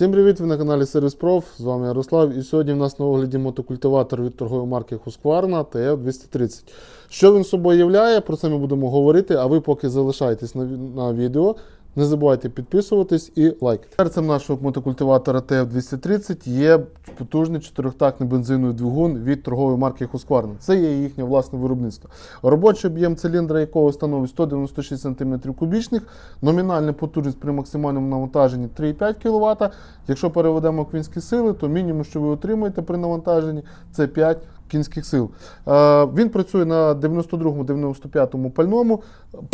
Всім привіт! Ви на каналі Сервіс Проф. З вами Ярослав. І сьогодні в нас на огляді мотокультиватор від торгової марки Husqvarna TF230. Що він собою являє, про це ми будемо говорити, а ви поки залишайтесь на відео. Не забувайте підписуватись і лайкати. Серцем нашого мотокультиватора TF230 є потужний чотирьохтактний бензиновий двигун від торгової марки Husqvarna. Це є їхнє власне виробництво. Робочий об'єм циліндра якого становить 196 см кубічних, номінальна потужність при максимальному навантаженні 3,5 кВт. Якщо переведемо в кінські сили, то мінімум, що ви отримаєте при навантаженні, це 5 кінських сил. Е, він працює на 92-95 пальному.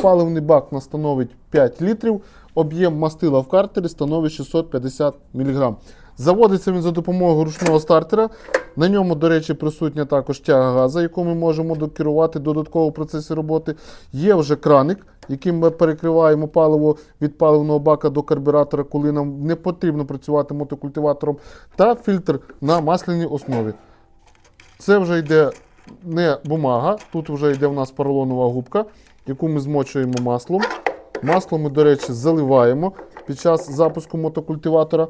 Паливний бак нас становить 5 літрів. Об'єм мастила в картері становить 650 мг. Заводиться він за допомогою ручного стартера. На ньому, до речі, присутня також тяга газа, яку ми можемо докерувати додатково в процесі роботи. Є вже краник, яким ми перекриваємо паливо від паливного бака до карбюратора, коли нам не потрібно працювати мотокультиватором, та фільтр на масляній основі. Це вже йде не бумага, тут вже йде в нас поролонова губка, яку ми змочуємо маслом. Масло ми, до речі, заливаємо під час запуску мотокультиватора.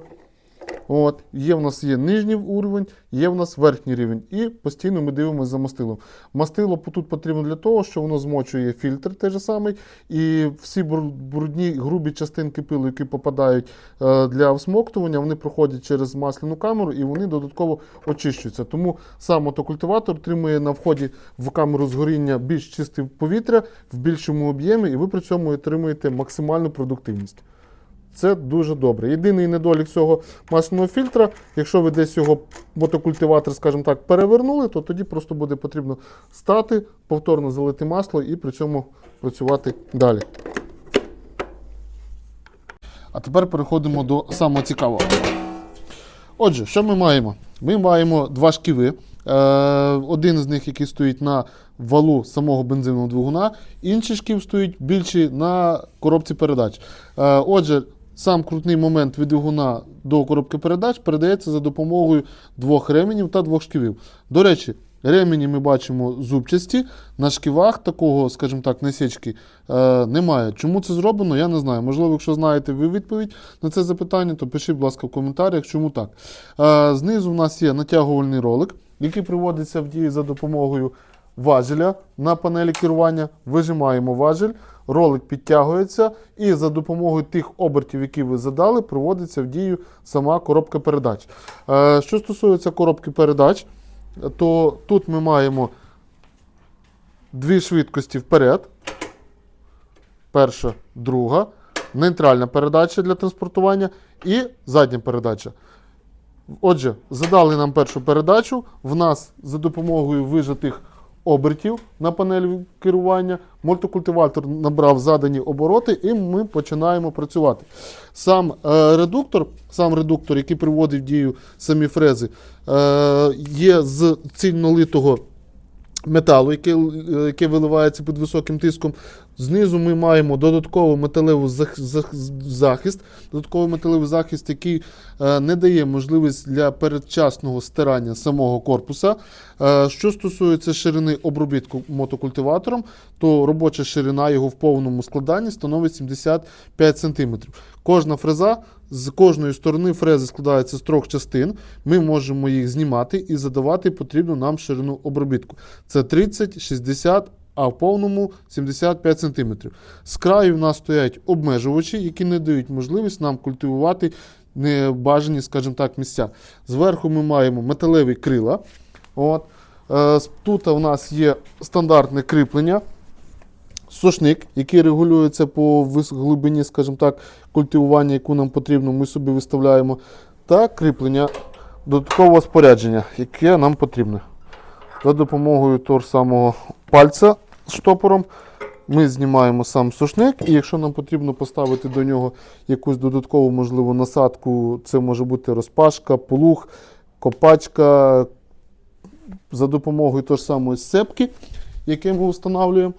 От, Є в нас є нижній уровень, є в нас верхній рівень. І постійно ми дивимося за мастилом. Мастило тут потрібно для того, що воно змочує фільтр той же самий. І всі брудні грубі частинки пилу, які попадають е, для всмоктування, вони проходять через масляну камеру і вони додатково очищуються. Тому сам мотокультиватор отримує на вході в камеру згоріння більш чисте повітря в більшому об'ємі, і ви при цьому отримуєте максимальну продуктивність. Це дуже добре. Єдиний недолік цього масляного фільтра, якщо ви десь його мотокультиватор, скажімо так, перевернули, то тоді просто буде потрібно стати, повторно залити масло і при цьому працювати далі. А тепер переходимо до самого цікавого. Отже, що ми маємо? Ми маємо два шківи. Е, один з них, який стоїть на валу самого бензинового двигуна, інший шків стоїть більший на коробці передач. Е, отже, сам крутний момент від двигуна до коробки передач передається за допомогою двох ременів та двох шківів. До речі, ремені ми бачимо зубчасті, на шківах такого, скажімо так, насічки е, немає. Чому це зроблено, я не знаю. Можливо, якщо знаєте ви відповідь на це запитання, то пишіть, будь ласка, в коментарях, чому так. Е, знизу в нас є натягувальний ролик, який приводиться в дію за допомогою важеля на панелі керування. Вижимаємо важель, ролик підтягується, і за допомогою тих обертів, які ви задали, приводиться в дію сама коробка передач. Е, що стосується коробки передач, то тут ми маємо дві швидкості вперед. Перша, друга, нейтральна передача для транспортування і задня передача. Отже, задали нам першу передачу. В нас за допомогою вижатих обертів на панелі керування Мультикультиватор набрав задані обороти, і ми починаємо працювати. Сам е, редуктор, сам редуктор, який приводить в дію самі фрези, е, є з цільнолитого металу, яке, яке виливається під високим тиском. Знизу ми маємо додатковий зах- захист, додатковий металевий захист, який е, не дає можливість для передчасного стирання самого корпуса. Е, що стосується ширини обробітку мотокультиватором, то робоча ширина його в повному складанні становить 75 см. Кожна фреза з кожної сторони фрези складається з трьох частин. Ми можемо їх знімати і задавати потрібну нам ширину обробітку. Це 30, 60, а в повному 75 см. З краю в нас стоять обмежувачі, які не дають можливість нам культивувати небажані, скажімо так, місця. Зверху ми маємо металеві крила. От. Е, Тут у нас є стандартне кріплення. Сушник, який регулюється по глибині, скажімо так, культивування, яку нам потрібно, ми собі виставляємо. Та кріплення додаткового спорядження, яке нам потрібне. За допомогою того ж самого пальця з штопором ми знімаємо сам сушник, і якщо нам потрібно поставити до нього якусь додаткову, можливо, насадку, це може бути розпашка, полух, копачка, за допомогою того ж самої сцепки, яке ми встановлюємо.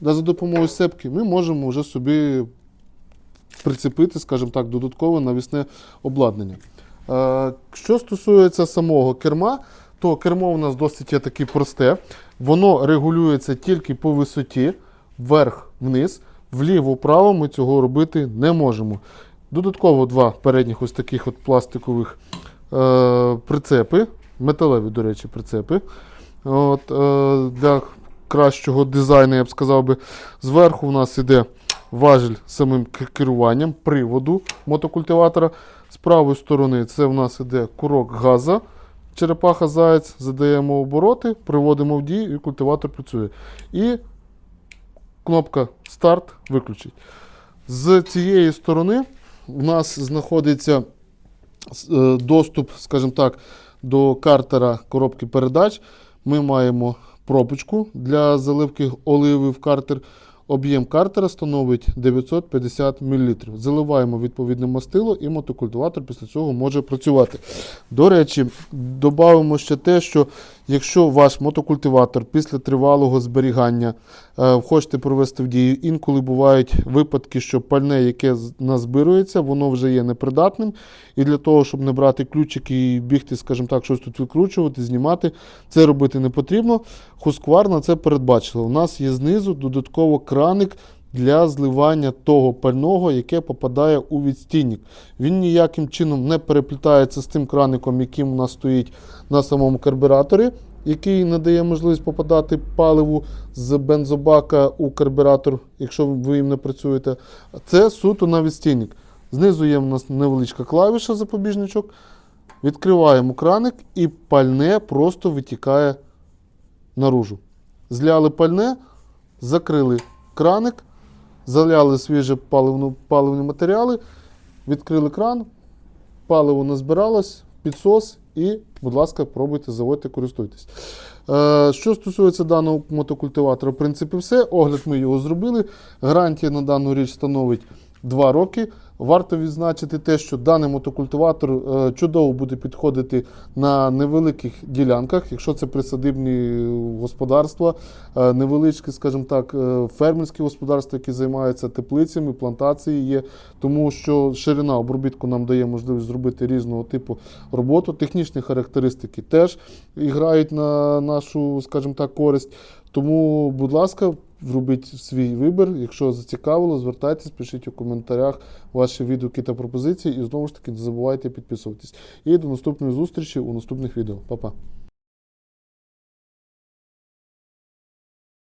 Да, за допомогою сцепки ми можемо вже собі прицепити, скажімо так, додаткове навісне обладнання. Е, Що стосується самого керма, то кермо у нас досить є таке просте. Воно регулюється тільки по висоті, вверх-вниз, вліво-вправо ми цього робити не можемо. Додатково два передніх ось таких от пластикових е, прицепи, металеві, до речі, прицепи. От, е, для кращого дизайну, я б сказав би. Зверху у нас іде важіль самим керуванням приводу мотокультиватора. З правої сторони це у нас іде курок газа. Черепаха заяць, задаємо обороти, приводимо в дію і культиватор працює. І кнопка старт виключить. З цієї сторони у нас знаходиться е, доступ, скажімо так, до картера коробки передач. Ми маємо пробочку для заливки оливи в картер. Об'єм картера становить 950 мл. Заливаємо відповідне мастило і мотокультиватор після цього може працювати. До речі, додамо ще те, що якщо ваш мотокультиватор після тривалого зберігання е, хочете провести в дію, інколи бувають випадки, що пальне, яке назбирується, воно вже є непридатним. І для того, щоб не брати ключики і бігти, скажімо так, щось тут викручувати, знімати, це робити не потрібно. Husqvarna це передбачила. У нас є знизу додатково краник для зливання того пального, яке попадає у відстійник. Він ніяким чином не переплітається з тим краником, яким у нас стоїть на самому карбюраторі, який надає можливість попадати паливу з бензобака у карбюратор, якщо ви їм не працюєте. Це суто на відстійник. Знизу є у нас невеличка клавіша запобіжничок. Відкриваємо краник і пальне просто витікає наружу. Зляли пальне, закрили краник, заляли свіжі паливну, паливні матеріали, відкрили кран, паливо назбиралось, підсос і, будь ласка, пробуйте, заводьте, користуйтесь. Е, що стосується даного мотокультиватора, в принципі, все. Огляд ми його зробили. Гарантія на дану річ становить 2 роки. Варто відзначити те, що даний мотокультиватор е, чудово буде підходити на невеликих ділянках, якщо це присадибні господарства, е, невеличкі, скажімо так, е, фермерські господарства, які займаються теплицями, плантації є, тому що ширина обробітку нам дає можливість зробити різного типу роботу. Технічні характеристики теж грають на нашу, скажімо так, користь. Тому, будь ласка, робіть свій вибір. Якщо зацікавило, звертайтесь, пишіть у коментарях ваші відгуки та пропозиції. І знову ж таки, не забувайте підписуватись. І до наступної зустрічі у наступних відео. Па-па.